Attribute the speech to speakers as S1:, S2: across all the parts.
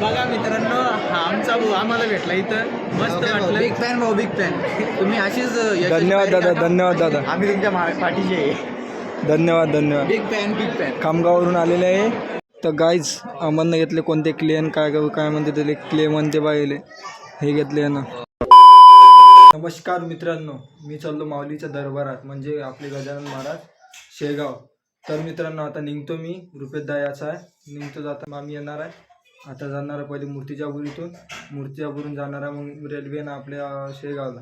S1: बघा मित्रांनो हा आमचा भाऊ आम्हाला भेटला इथं. मस्त वाटलं.
S2: बिग फॅन भाऊ बिग फॅन तुम्ही अशीच
S3: धन्यवाद दादा. धन्यवाद दादा.
S1: आम्ही तुमच्या मा- पाठीशी आहे.
S3: धन्यवाद धन्यवाद.
S2: बिग फॅन बिग फॅन
S3: खामगाववरून आलेले आहे. तर गाईज अमरनं घेतले कोणते क्लेन काय काय म्हणते त्याले? क्ले म्हणते पाहिले. हे घेतले ना नमस्कार मित्रांनो. मी चाललो माऊलीच्या दरबारात म्हणजे आपले गजानन महाराज शेगाव. तर मित्रांनो आता निघतो मी. रुपेश दायाचा आहे. निघतो जाता आम्ही येणार आहे. आता जाणार पहिले मूर्तिजापूर मूर्तिजापूरून जाणार मग रेल्वेनं आपल्या शेगावला.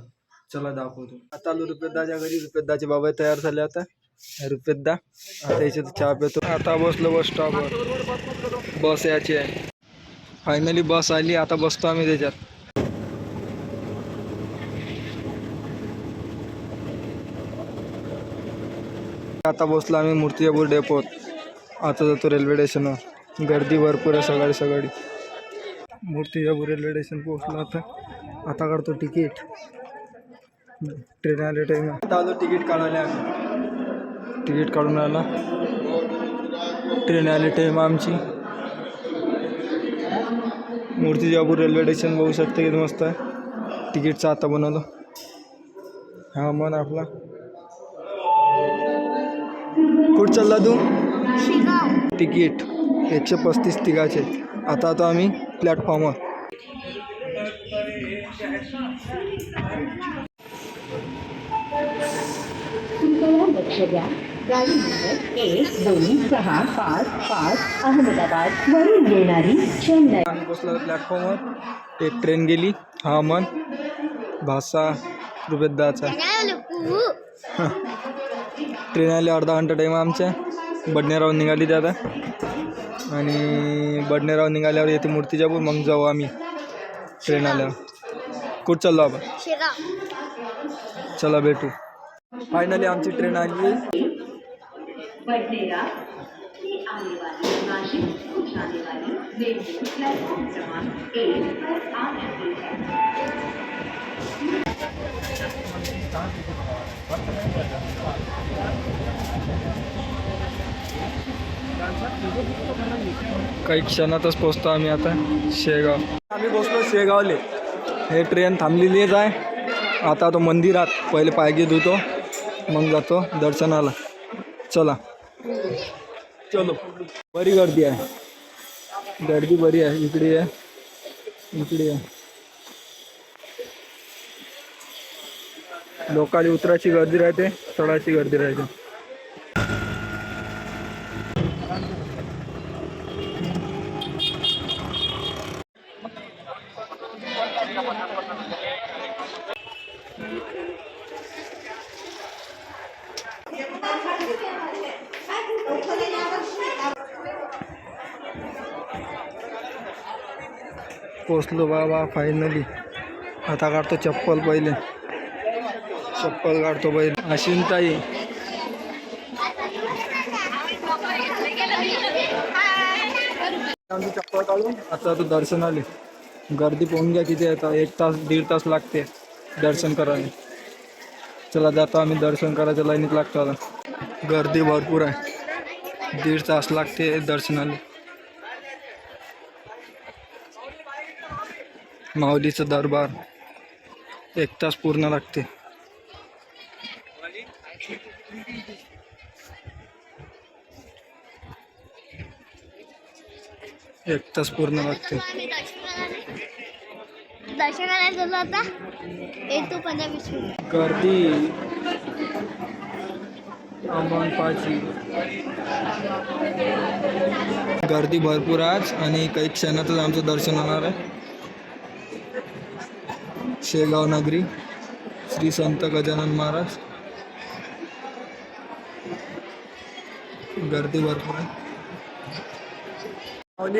S3: चला दाखवतो. आता आलो रुपेदाच्या घरी. रुपेदाचे बाबा तयार झाले आता. रुपेदा आता याच्यात चहा पितो. आता बसलो बस स्टॉपवर बस याची आहे. फायनली बस आली. आता बसतो आम्ही त्याच्यात. आता बसलो आम्ही मूर्तिजापूर डेपोत आता जातो रेल्वे स्टेशनवर गर्दी भरपूर आहे सकाळी सकाळी. मूर्तिजापूर रेल्वे स्टेशन पोहोचलो आता. आता काढतो तिकीट. ट्रेन आले टाईम आता आलो तिकीट काढायला. आम्ही तिकीट काढून आला. ट्रेन आली टाईम आमची. मूर्तिजापूर रेल्वे स्टेशन बघू शकता किती मस्त आहे. तिकीटचा आता बनवलं. हा मन आपला. कुठं चालला तू? तिकीट. एकशे पस्तीस तिघाचे आता आता आम्ही प्लॅटफॉर्मवर
S4: कृपया लक्ष द्या. गाडी नंबर एक दोन सहा पाच पाच अहमदाबाद वरून येणारी चेन्नई.
S3: आम्ही बसलो प्लॅटफॉर्मवर एक ट्रेन गेली. हा मन भाषा रुपेदाचा ट्रेन आली अर्धा घंटा टाईम आमच्या. बडनेराव निघाली ते आता. आणि बडनेराव निघाल्यावर येते मूर्तिजापूर मग जाऊ आम्ही. ट्रेन आल्यावर कुठं चाललो आपण? चला भेटू. फायनली आमची ट्रेन आली.
S4: बडनेरा से
S3: काही क्षणातच पोचतो आम्ही आता शेगाव. आम्ही पोचलो शेगावले. हे ट्रेन थांबलेलीच आहे. आता तो मंदिरात पहिले पायगे धुतो मग जातो दर्शनाला. चला. चलो. बरी गर्दी आहे. गर्दी बरी आहे. इकडे आहे इकडे आहे लोकाली उतराची गर्दी राहते चढाची गर्दी राहते. पोचलो बाबा फायनली आता काढतो चप्पल पहिले. चप्पल काढतो पहिले. अशिंताई आमची चप्पल काढून आता तू दर्शन आले. गर्दी पोहून घ्या किती आता एक तास दीड तास लागते दर्शन करायला. चला जातो आम्ही दर्शन करायच्या लाईनीत लागतो आता. गर्दी भरपूर आहे. दीड तास लागते दर्शनाला. माऊलीचं दरबार. एक तास पूर्ण लागते. एक तास पूर्ण लागते. गर्दी. पाची गर्दी भरपूर आज आणि काही क्षणातच आमचं दर्शन होणार आहे. शेगाव नगरी श्री संत गजानन महाराज. गर्दी भरपूर आहे.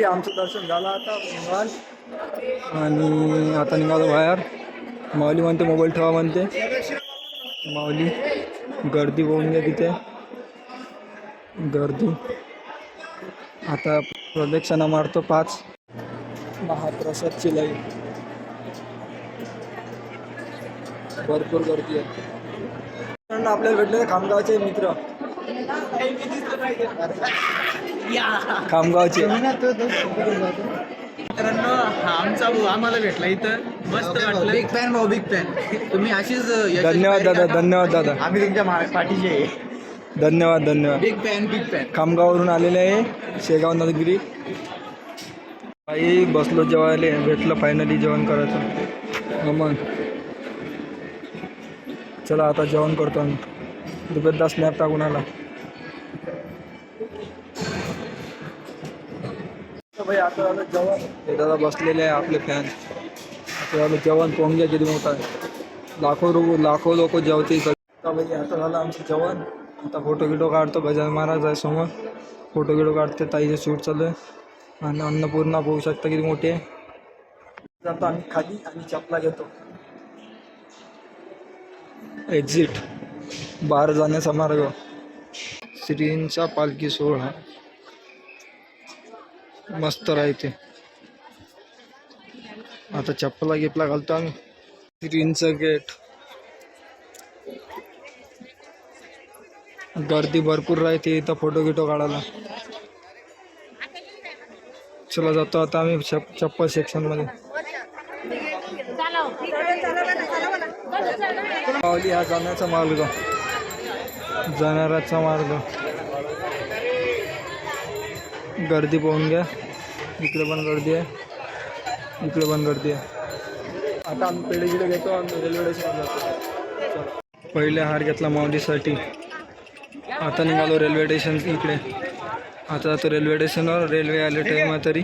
S3: आमचं दर्शन झालं आता आणि आता निघालो बाहेर. माऊली म्हणते मोबाईल ठेवा म्हणते. माऊली गर्दी होऊन घ्या तिथे. गर्दी. आता प्रदक्षिणा मारतो पाच. महाप्रसादची लाईन भरपूर गर्दी आहे. आपल्याला भेटले खामगावचे मित्र. खामगावचे.
S1: मित्रांनो हा आमचा भाऊ आम्हाला भेटला इथं. मस्त वाटलं.
S2: बिग फॅन भाऊ बिग फॅन तुम्ही अशीच यशाची
S3: धन्यवाद दादा. धन्यवाद दादा.
S1: आम्ही तुमच्या मा- पाठीचे आहे.
S3: धन्यवाद धन्यवाद.
S2: बिग फॅन बिग फॅन
S3: खामगाववरून आलेले आहे शेगाव नदगिरी. आई बसलो जेवायला भेटलं फायनली जेवण करायचं. मग चला आता जेवण करतो आम्ही. दुबेदा स्नॅप टाकून आला. भाई आता जेवण हे दादा बसलेले आहे आपले फॅन आता झालं जेवण पोंग्या किती मोठा आहे. लाखो रु लाखो लोक जेवतील. आता भाई आता झालं आमचं जेवण. आता फोटो गिटो काढतो गजानन महाराज आहे समोर. फोटो गिटो काढते ताईचे शूट चालू आहे. आणि अन्नपूर्णा पाहू शकता किती मोठी आहे. आता आम्ही खाली आणि चपला घेतो. एक्झिट बाहेर जाण्याचा मार्ग. श्रींचा पालखी सोहळा. मस्त राहते. आता चप्पला गिपला घालतो आम्ही. श्रींचं गेट गर्दी भरपूर राहते इथं फोटो गिटो काढायला. चला जातो आता आम्ही चप चप्पल सेक्शनमध्ये माऊली हा जाण्याचा मार्ग. जाणाराचा मार्ग. गर्दी पाहून घ्या. इकडे पण गर्दी आहे. इकडे पण गर्दी आहे. आता आम्ही पेढे गिडे घेतो आम्ही रेल्वे स्टेशनला जातो. चला. पहिले हार घेतला माऊलीसाठी. आता निघालो रेल्वे स्टेशन इकडे. आता जातो रेल्वे स्टेशनवर रेल्वे आले टाईम आहे तरी.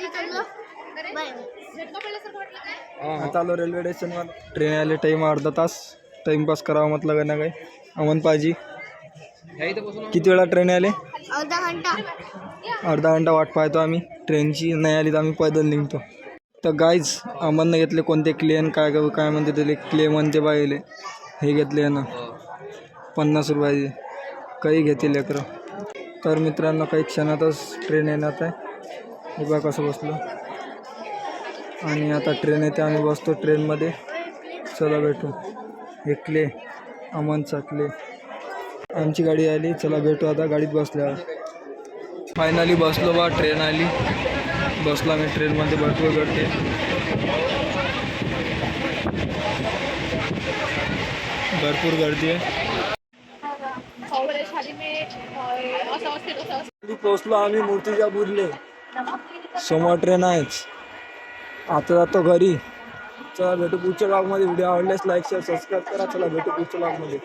S3: आता आलो रेल्वे स्टेशनवर. ट्रेन आले टाईम अर्धा तास. टाईमपास करावा म्हटलं का ना काही? अमन पाजी किती वेळा ट्रेन आले?
S5: अर्धा घंटा.
S3: अर्धा घंटा वाट पाहतो आम्ही. ट्रेनची नाही आली तर आम्ही पैदल निघतो. तर गाईज अमननं घेतले कोणते क्लेन काय काय म्हणते त्याले? क्ले म्हणते बाईले हे घेतले ना पन्नास रुपयाचे. काही घेते लेकरं. तर मित्रांनो काही क्षणातच ट्रेन येणार आहे. बघा कसं बसलो. आणि आता ट्रेन येते. आम्ही बसतो ट्रेनमध्ये चला भेटू. हे क्ले अमनचा क्ले आमची गाडी आली. चला भेटू आता गाडीत बसल्यावर. फायनली बसलो बा ट्रेन आली. बसलो आम्ही ट्रेनमध्ये भरपूर गर्दी. आहे. भरपूर गर्दी आहे. पोचलो आम्ही मूर्तीच्या बुरले समोर ट्रेन आहेच. आता जातो घरी. चला भेटू पुढच्या ब्लॉगमध्ये व्हिडिओ आवडल्यास लाईक शेअर सबस्क्राईब करा. चला भेटू पुढच्या ब्लॉगमध्ये